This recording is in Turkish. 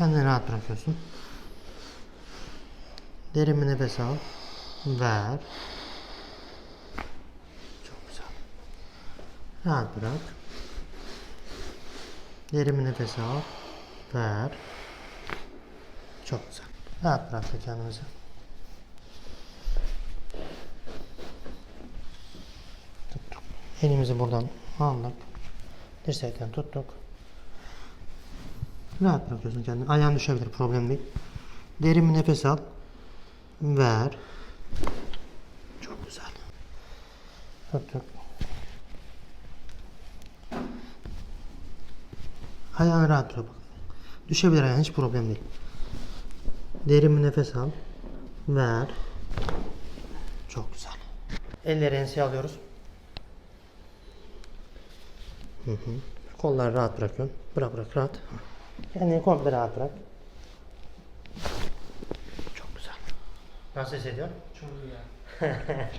Kendini rahat bırakıyorsun. Derin bir nefes al. Ver. Çok güzel. Rahat bırak. Derin bir nefes al. Ver. Çok güzel. Rahat bıraktık kendimizi. Elimizi buradan aldık. Dirsekten tuttuk. Rahat bırakıyorsun kendini. Ayağın düşebilir problem değil. Derin bir nefes al. Ver. Çok güzel. Tuttuk. Ayağını rahat bırak. Düşebilir ayağın hiç problem değil. Derin bir nefes al. Ver. Çok güzel. Elleri enseye alıyoruz. Hı hı. Kolları rahat bırakıyorsun. Bırak bırak rahat. Kendini komple rahat bırak. Çok güzel. Nasıl hissediyorsun? Çok ya.